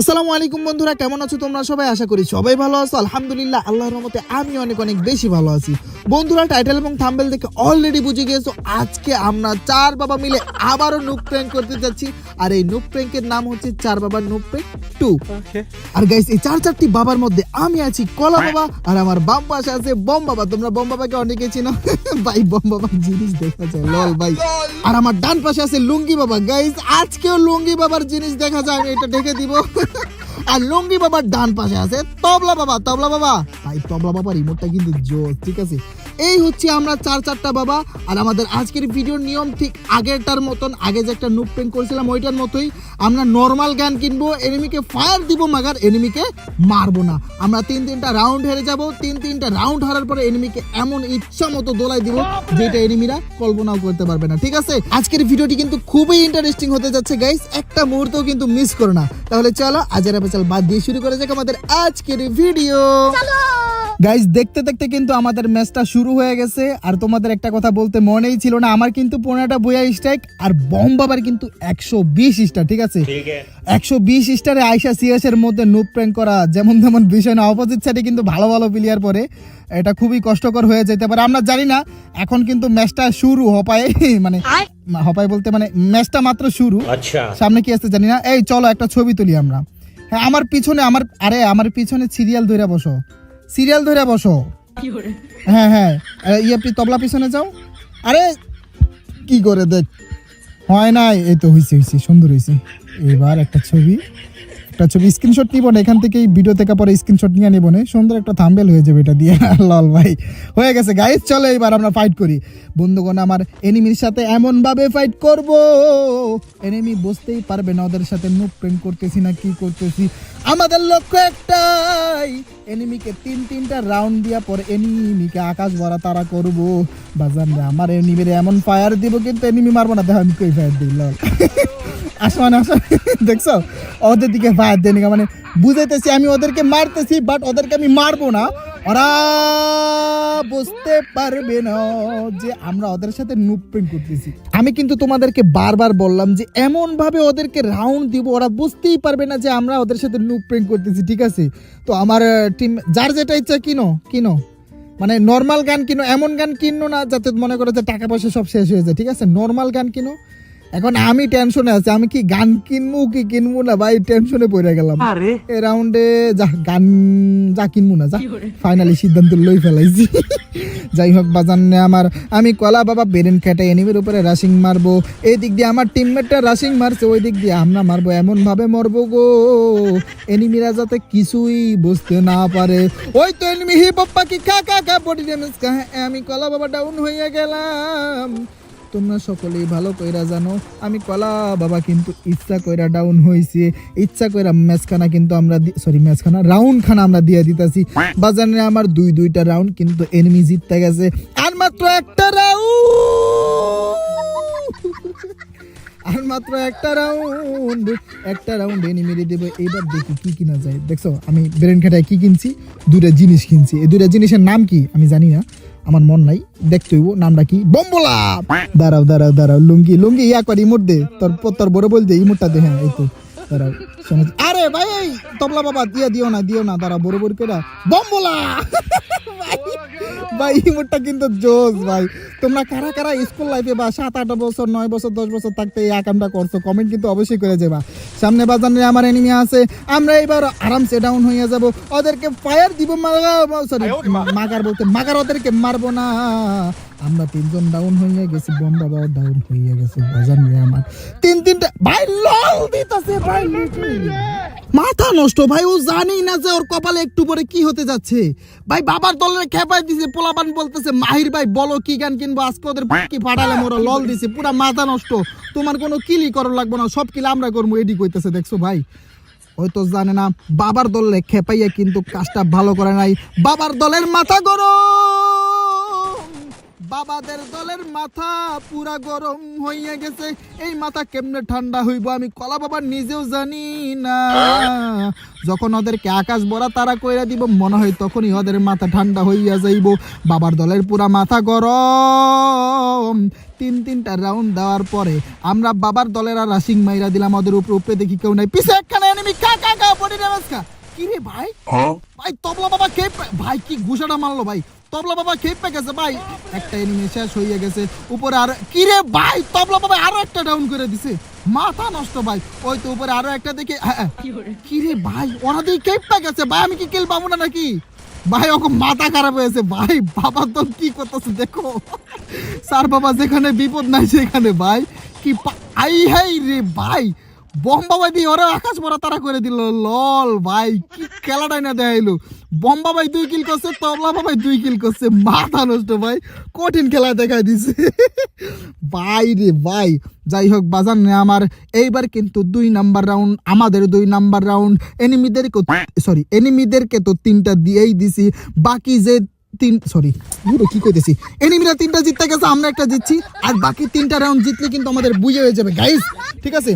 আসসালামু আলাইকুম বন্ধুরা কেমন আছো তোমরা সবাই? আশা করি সবাই ভালো আছো। আলহামদুলিল্লাহ আল্লাহর রহমতে আমি অনেক অনেক বেশি ভালো আছি। বন্ধুরা টাইটেল এবং থাম্বেল দেখে অলরেডি বুঝে গিয়েছো আজকে আমরা চার বাবা মিলে আবারও নুক প্র্যাঙ্ক করতে যাচ্ছি। আর এই নুক প্র্যাঙ্কের নাম হচ্ছে চার বাবার নুক প্র্যাঙ্ক টু আর গাইস এই চার চারটি বাবার মধ্যে আমি আছি কলা বাবা আর আমার বাম পাশে আছে বম বাবা। তোমরা বম বাবাকে অনেকে চিনো? ভাই বম বাবার জিনিস দেখা যায় লল ভাই। আর আমার ডান পাশে আছে লুঙ্গি বাবা। গাইস আজকেও লুঙ্গি বাবার জিনিস দেখা যায় আমি এটা ঢেকে দিব। আর লুঙ্গি বাবার ডান পাশে আছে, তবলা বাবা তবলা বাবা। তাই তবলা বাবার রিমোটটা কিন্তু জোর, ঠিক আছে? এই হচ্ছে আমরা চার চারটা বাবা, আর আমাদের আজকের ভিডিওর নিয়ম ঠিক আগেরটার মতন, আগে যে একটা নুক পেন করেছিলাম ওইটার মতোই। আমরা নর্মাল গান কিনবো এনিমিকে ফায়ার দিব, মাগার এনিমিকে মারবো না। আমরা তিন তিনটা রাউন্ড হেরে যাব, তিন তিনটা রাউন্ড হারার পরে এনিমিকে এমন ইচ্ছা মতো দোলাই দিব, যেটা এনিমিরা কল্পনাও করতে পারবে না, ঠিক আছে? আজকের ভিডিওটি কিন্তু খুবই ইন্টারেস্টিং হতে যাচ্ছে গাইস একটা মুহূর্তও কিন্তু মিস করো না। তাহলে চলো আজের পেছাল বাদ দিয়ে শুরু করে যাক আমাদের আজকের ভিডিও গাইজ দেখতে দেখতে কিন্তু আমাদের ম্যাচটা শুরু হয়ে গেছে। আর তোমাদের একটা কথা বলতে মনেই ছিল না আমার কিন্তু পনেরোটা বইয়া স্ট্রাইক আর বম্বাবার কিন্তু একশো বিশ স্টার ঠিক আছে? একশো বিশ স্টারে আয়সা সিএস এর মধ্যে নুপ করা যেমন তেমন বিষয় না। অপোজিট সাইডে কিন্তু ভালো ভালো প্লেয়ার পরে এটা খুবই কষ্টকর হয়ে যেতে পারে। আমরা জানি না এখন কিন্তু ম্যাচটা শুরু হপায় মানে হপায় বলতে মানে ম্যাচটা মাত্র শুরু। আচ্ছা। সামনে কি আসতে জানি না। এই চলো একটা ছবি তুলি আমরা। হ্যাঁ আমার পিছনে আমার আরে আমার পিছনে সিরিয়াল ধরে বসো। সিরিয়াল ধরে বসো। হ্যাঁ হ্যাঁ। ইয়ে তবলা পিছনে যাও। আরে কি করে দেখ? হয় নাই এই তো হয়েছে হয়েছে সুন্দর হয়েছে এবার একটা ছবি। একটা ছবি স্ক্রিনশট নিব না, এখান থেকে ভিডিও থেকে পরে স্ক্রিনশট নিয়ে নিব না। সুন্দর একটা থাম্বেল হয়ে যাবে এটা দিয়ে। লল ভাই, হয়ে গেছে গাইজ চলো এবার আমরা ফাইট করি। বন্ধুগণ, আমার এনিমির সাথে এমন ভাবে ফাইট করব। এনিমি বুঝতেই পারবে না ওদের সাথে মুখ প্রেম করতেছি না, কি করতেছি। আমাদের লক্ষ্য একটাই এনিমিকে তিন, তিনটা রাউন্ড দিয়া পরে এনিমিকে আকাশ ভরা তারা করব। বাজান আমার এনিমির এমন ফায়ার দিব কিন্তু এনিমি মারবো না। দেখো আমি কই ফায়ার দিই লল আসমান আসমান দেখছ? ওদের দিকে ফায়ার দেয়নি মানে বুঝাইতেছি, আমি ওদেরকে মারতেছি বাট ওদেরকে আমি মারবো না। ওরা বুঝতে পারবে না যে আমরা ওদের সাথে নুপ প্রিন্ট করতেছি। আমি কিন্তু তোমাদেরকে বারবার বললাম যে এমন ভাবে ওদেরকে রাউন্ড দিব, ওরা বুঝতেই পারবে না যে আমরা ওদের সাথে নুপ প্রিন্ট করতেছি, ঠিক আছে? তো আমার টিম যার যেটা ইচ্ছা কিনো কিনো। মানে নর্মাল গান কিনো, এমন গান কিনো না যাতে মনে করো যে টাকা পয়সা সব শেষ হয়ে যায়, ঠিক আছে? নর্মাল গান কিনো। এখন আমি টেনশনে আছি আমি কি গান কিনবো কি কিনবো না ভাই টেনশনে পড়ে গেলাম। এ রাউন্ডে যা গান যা কিনবো না যা। ফাইনালি সিদ্ধান্ত লই ফেলাইছি। যাই হোক বাজানে আমার আমি কলা বাবা বেরেন খেটে এনিমির উপরে রাশিং মারবো। এই দিক দিয়ে আমার টিমমেটটা রাশিং মারছে ওই দিক দিয়ে আমরা মারবো এমন ভাবে মরবো গো। এনিমিরা যাতে কিছুই বুঝতে না পারে। ওই তো এনিমি হিপ পাখি খা খা খা বডি ড্যামেজ খা হ্যাঁ, আমি কলা বাবা ডাউন হয়ে গেলাম। তোমরা সকলেই ভালো কইরা জানো, আমি কলা বাবা কিন্তু ইচ্ছা কইরা ডাউন হইছে। ইচ্ছা কইরা ম্যাচখানা কিন্তু আমরা সরি ম্যাচখানা রাউন্ড খানা আমরা দিয়ে দিতাছি। বাজারে আমার দুই দুইটা রাউন্ড কিন্তু এনিমি জিততে গেছে। আর মাত্র একটা রাউন্ড আর মাত্র একটা রাউন্ড একটা রাউন্ড এনিমিরে দেবো। এইবার দেখি কি কিনা যায়। দেখছ, আমি ব্রেন খাটায় কি কিনছি? দুইটা জিনিস কিনছি। এই দুইটা জিনিসের নাম কি? আমি জানি না। আমার মন নাই দেখতে হইব নামটা কি? বম্বলা! দাঁড়াও দাঁড়াও দাঁড়াও লুঙ্গি লুঙ্গি ইয়া কর ইমোট দে। তোর তোর বড় বল দে ইমোটটা দে হ্যাঁ এই তো। দাঁড়াও আরে ভাই তবলা বাবা দিয়া দিও না দিও না দাঁড়া বড় বড় কেডা বম্বলা! ভাই, ভাই ইমোটটা কিন্তু জোস ভাই। তোমরা কারা কারা স্কুল লাইফে বা সাত আট বছর নয় বছর দশ বছর থাকতে এই আকামটা করছ কমেন্ট কিন্তু অবশ্যই করে যাবা সামনে বাজানে আমার এনিমি আছে। আমরা এবার আরামসে ডাউন হয়ে যাব। ওদেরকে ফায়ার দিব সরি মাগার বলতে মাগার ওদেরকে মারবো না। আমরা তিনজন ডাউন হয়ে গেছি বম বাবাও ডাউন হয়ে গেছে বাজার নিয়ে আমার। তিন তিনটা, ভাই লল দিতাছে, ভাই। মাথা নষ্ট, ভাই, ও জানি না যে ওর কপালে একটু পরে কি হতে যাচ্ছে। ভাই, বাবার দলের খেপাই দিছে, পোলাপান বলতেছে, মাহির ভাই, বলো কি গান কিনবো? আজকে ওদের কি ফাটালে মোরা লল দিছে, পুরা মাথা নষ্ট। তোমার কোনো কিলি করার লাগবে না, সব কিলি আমরা করব এডি কইতেছে, দেখছ ভাই? হয়তো জানে না, বাবার দলে খেপাইয়া কিন্তু কাজটা ভালো করে নাই, বাবার দলের মাথা গরম। বাবাদের দলের মাথা পুরা গরম হইয়া গেছে। এই মাথা কেমনে ঠান্ডা হইব আমি কলা বাবা নিজেও জানি না। যখন ওদেরকে আকাশ বড়া তারা কইরা দিব মনে হয় তখনই ওদের মাথা ঠান্ডা হইয়া যাইব। বাবার দলের পুরা মাথা গরম। তিন তিনটা রাউন্ড দেওয়ার পরে আমরা বাবার দলের আর রাশিং মাইরা দিলাম ওদের উপরে। উপরে দেখি কেউ নাই। পিছে একখানে এনিমি কা কা কা বডি ড্যামেজ কি রে ভাই? ভাই তবলা বাবা কে ভাই কি ঘুষাটা মারলো ভাই? তবলা বাবা খেপে গেছে ভাই। একটা এনিমি শেষ হয়ে গেছে। উপরে আর কি রে ভাই তবলা বাবা আরও একটা ডাউন করে দিছে। মাথা নষ্ট ভাই। ওই তো উপরে আরও একটা দেখে হ্যাঁ, হ্যাঁ। কি রে ভাই ওরা দিয়ে খেপে গেছে। ভাই আমি কি কিল পাবো না নাকি? ভাই ওকে মাথা খারাপ হয়েছে। ভাই বাবা তো কি করতেছে দেখো। স্যার বাবা যেখানে বিপদ নাই সেখানে ভাই। কি আই হাই রে ভাই। বম্বাবাই দিয়ে ওরা আকাশ ভরা তারা করে দিল। লল ভাই, কি খেলাটাই না দেখাইলো। বম্বাবাই দুই কিল করছে দুই কিল করছে। মাথা নষ্ট ভাই, কঠিন খেলা দেখাই দিছে। ভাই রে ভাই, যাই হোক বাজান আমার, এইবার কিন্তু দুই নাম্বার রাউন্ড আমাদের দুই নাম্বার রাউন্ড এনিমিদেরকে সরি এনিমিদেরকে তো তিনটা দিয়েই দিছি। বাকি যে তিন সরি পুরো কি কইতেছি? এনিমিরা তিনটা জিততে গেছে, আমরা একটা জিতছি। আর বাকি তিনটা রাউন্ড জিতলে কিন্তু আমাদের বুঝে হয়ে যাবে গাইস ঠিক আছে?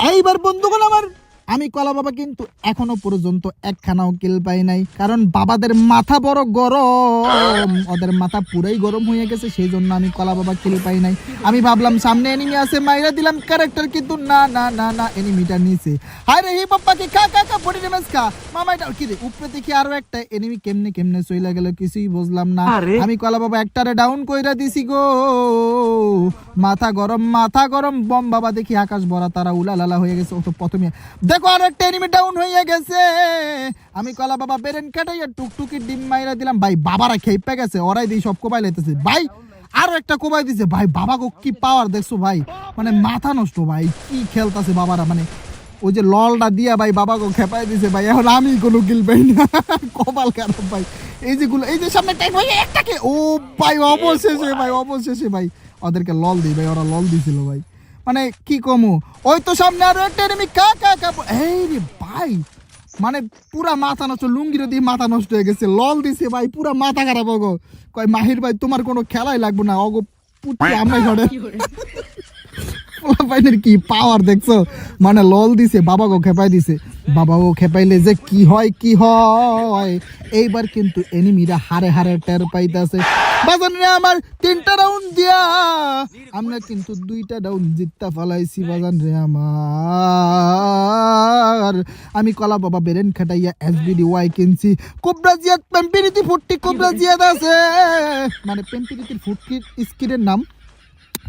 এইবার বন্ধুগণ আমার, আমি কলা বাবা কিন্তু এখনও পর্যন্ত একখানাও কিল পাই নাই, কারণ বাবাদের মাথা বড় গরম, ওদের মাথা পুরাই গরম হয়ে গেছে, সেই জন্য আমি কলা বাবা কিল পাই নাই। আমি ভাবলাম সামনে এনিমি আছে, মাইরা দিলাম ক্যারেক্টার কিন্তু না না না না এনিমিটা নিচে। হায় রে হি পাপ্পাকে কা কা খা বডি মামা এটা কি রে? উপরে দেখি আরও একটা এনিমি কেমনে কেমনে চইলা গেল কিছুই বুঝলাম না। আমি কলা বাবা একটারে ডাউন কইরা দিছি গো। মাথা গরম মাথা গরম। বম বাবা দেখি আকাশ ভরা তারা উলা লালা হয়ে গেছে। ও তো প্রথমে। দেখো আর একটা এনিমি ডাউন হয়ে গেছে। আমি কলা বাবা বেরেন কাটাইয়া টুকটুকি ডিম মাইরা দিলাম। ভাই বাবারা খেপে গেছে ওরাই দিয়ে সব কোবাই লাইতেছে। ভাই আরও একটা কোবাই দিছে। ভাই বাবা কি পাওয়ার দেখছ ভাই? মানে মাথা নষ্ট ভাই কি খেলতাছে বাবারা মানে ওই যে ললটা দিয়া ভাই বাবাকে খেপাই দিছে ভাই, এখন আমি কোনো গিল পাই না। কপাল খারাপ ভাই। এই যে গুলো এই যে সামনে একটাকে। ও ভাই, অবশেষে ভাই অবশেষে ভাই। ওদেরকে লল দিই ভাই, ওরা লল দিছিল ভাই। মানে কি কমু? ওই তো সামনে আরও একটা এনিমি কা কা কা এই রে ভাই। মানে পুরা মাথা নষ্ট লুঙ্গিরে দিয়ে মাথা নষ্ট হয়ে গেছে। লল দিছে ভাই, পুরা মাথা খারাপ অগো কয়, মাহির ভাই, তোমার কোনো খেলাই লাগবে না অগো পুটি আমরা ঘরে পোলাপাইনের কি পাওয়ার দেখছ? মানে লল দিছে বাবাকে খেপাই দিছে। বাবাও খেপাইলে যে কি হয় কি হয়? এইবার কিন্তু এনিমিরা হারে হারে টের পাইতাছে। বাজান রে আমার, তিনটা রাউন্ড দিয়া। আমরা কিন্তু দুইটা রাউন্ড জিততা ফলাইছি বাজান রে আমার। আমি কলা বাবা বেরেন খাটাইয়া এসবিডি ওয়াই কিনছি। কোবরা জিয়াদ, পেম্পিরিতি ফুটটি কোবরা জিয়াদ আছে। মানে পেম্পিরিতির ফুটকির স্কিনের নাম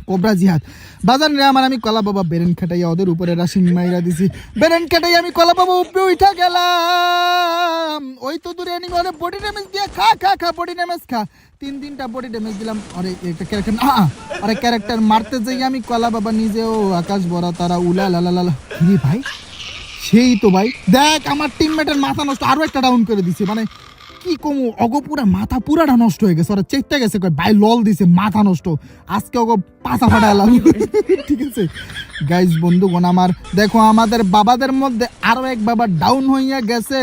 কোবরা জিহাদ। বাজার রে আমার আমি কলা বাবা বেরেন খাটাইয়া ওদের উপরে রাশিং মাইরা দিছি। বেরেন খাটাইয়া আমি কলা বাবা উপরে উঠা গেলাম। ওই তো দূরে আনি ওরে বডি ড্যামেজ দিয়ে খা খা খা বডি ড্যামেজ খা। তিন তিনটা বডি ড্যামেজ দিলাম। আরে, একটা ক্যারেক্টার না আরে ক্যারেক্টার মারতে যাই আমি কলা বাবা নিজেও আকাশ বড়া তারা উলা লালা লালা ভাই? সেই তো ভাই। দেখ, আমার টিমমেটের মাথা নষ্ট। আরও একটা ডাউন করে দিছে। মানে কি কমু? অগো পুরা মাথা পুরাটা নষ্ট হয়ে গেছে। ওরা চেকতে গেছে ভাই, লল দিছে, মাথা নষ্ট। আজকে অগো পাছা ফাটাইলাম ঠিক আছে? গাইজ বন্ধুগণ, আমার, দেখো, আমাদের বাবাদের মধ্যে আরও এক বাবা ডাউন হইয়া গেছে।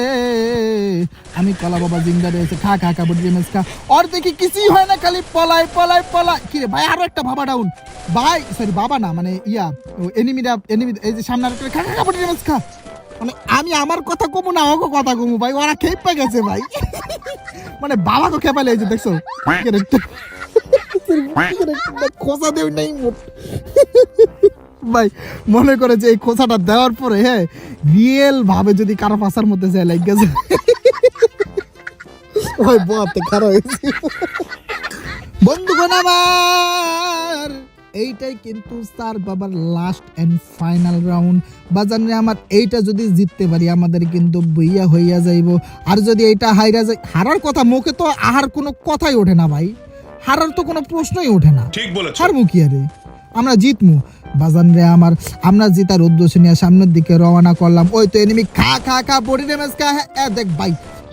আমি কলা বাবা জিন্দা রয়েছে। খা খা খা বডি খা ওর দেখি কিছুই হয় না, খালি পলাই পলাই পলাই কি রে, ভাই, আরও একটা বাবা ডাউন ভাই সরি বাবা না মানে ইয়া এনিমিরা এনিমি এই যে সামনে আরেকটা, খা খা খা বডি খা মানে আমি আমার কথা কমু না ওকে কথা কমু ভাই ওরা খেপে গেছে ভাই। মানে বাবাকে খেপালে এই যে দেখছ খোসা দেও নাই ভাই মনে করে যে এই খোসাটা দেওয়ার পরে হ্যাঁ রিয়েল ভাবে যদি কারও পাশার মধ্যে যায় লাগ গেছে ওই বতে খারাপ হয়েছে। বন্ধুগণ আমার! এইটাই কিন্তু স্যার বাবার লাস্ট এন্ড ফাইনাল রাউন্ড বাজানে আমার এইটা যদি জিততে পারি আমাদের কিন্তু বইয়া হইয়া যাইব। আর যদি এইটা হাইরা যায় হারার কথা মুখে তো আহার কোনো কথাই ওঠে না ভাই। হারার তো কোনো প্রশ্নই ওঠে না। ঠিক বলেছ। হারবো কি আরে? আমরা জিতমু। বাজান রে আমার আমরা জিতার উদ্দেশ্য নিয়ে সামনের দিকে রওনা করলাম। ওই তো এনিমি খা খা খা বডি ড্যামেজ খা হ্যাঁ এ দেখ ভাই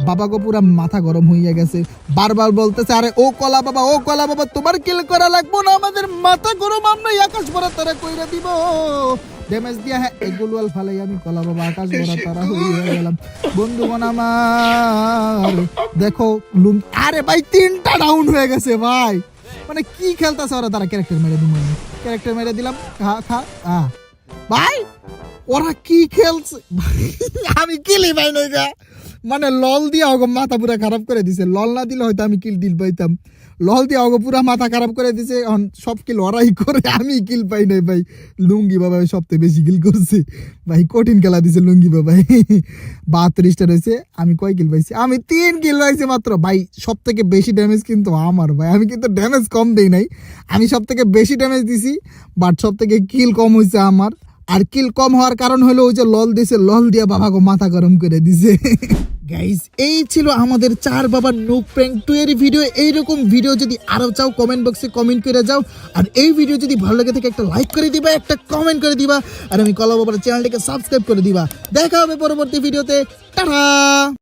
বাবা গো পুরা মাথা গরম হইয়া গেছে। বারবার বলতেছে আরে ও কলা বাবা ও কলা বাবা তোমার কিল করা লাগবো না আমাদের মাথা গরম আমরা আকাশ ভরা তারা কইরা দিব। ড্যামেজ দিয়া হ্যাঁ এগুলো ফালাই আমি কলা বাবা আকাশ ভরা তারা হইয়া গেলাম। বন্ধুগণ আমার দেখো লুম আরে ভাই তিনটা ডাউন হয়ে গেছে ভাই। মানে কি খেলতেছে ওরা? তারা ক্যারেক্টার মেরে দিল ক্যারেক্টার মেরে দিলাম খা খা আ। ভাই ওরা কি খেলছে? আমি কিলি পাই নাই গা। মানে লল দিয়ে অগ মাথা পুরা খারাপ করে দিছে। লল না দিলে হয়তো আমি কিল টিল পাইতাম। লল দিয়ে অগ পুরা মাথা খারাপ করে দিছে। এখন সব কিল ওরাই করে, আমি কিল পাই নাই ভাই। লুঙ্গি বাবা সবথেকে বেশি কিল করছে। ভাই, কঠিন খেলা দিছে লুঙ্গি বাবা। বাহাত্রিশটা রয়েছে, আমি কয় কিল পাইছি? আমি তিন কিল পাইছি মাত্র। ভাই সব থেকে বেশি ড্যামেজ কিন্তু আমার ভাই। আমি কিন্তু ড্যামেজ কম দেই নাই। আমি সব থেকে বেশি ড্যামেজ দিছি বাট সব থেকে কিল কম হয়েছে আমার। আর কিল কম হওয়ার কারণ হলো ওই যে লল দিছে। লল দিয়ে বাবাকে মাথা গরম করে দিছে। গাইস এই ছিল আমাদের চার বাবার নুক প্র্যাঙ্ক টু এর ভিডিও এইরকম ভিডিও যদি আরও চাও কমেন্ট বক্সে কমেন্ট করে যাও। আর এই ভিডিও যদি ভালো লাগে থাকে, একটা লাইক করে দিবা, একটা কমেন্ট করে দিবা। আর আমি কলা বাবার চ্যানেলটিকে সাবস্ক্রাইব করে দিবা। দেখা হবে পরবর্তী ভিডিওতে টাটা!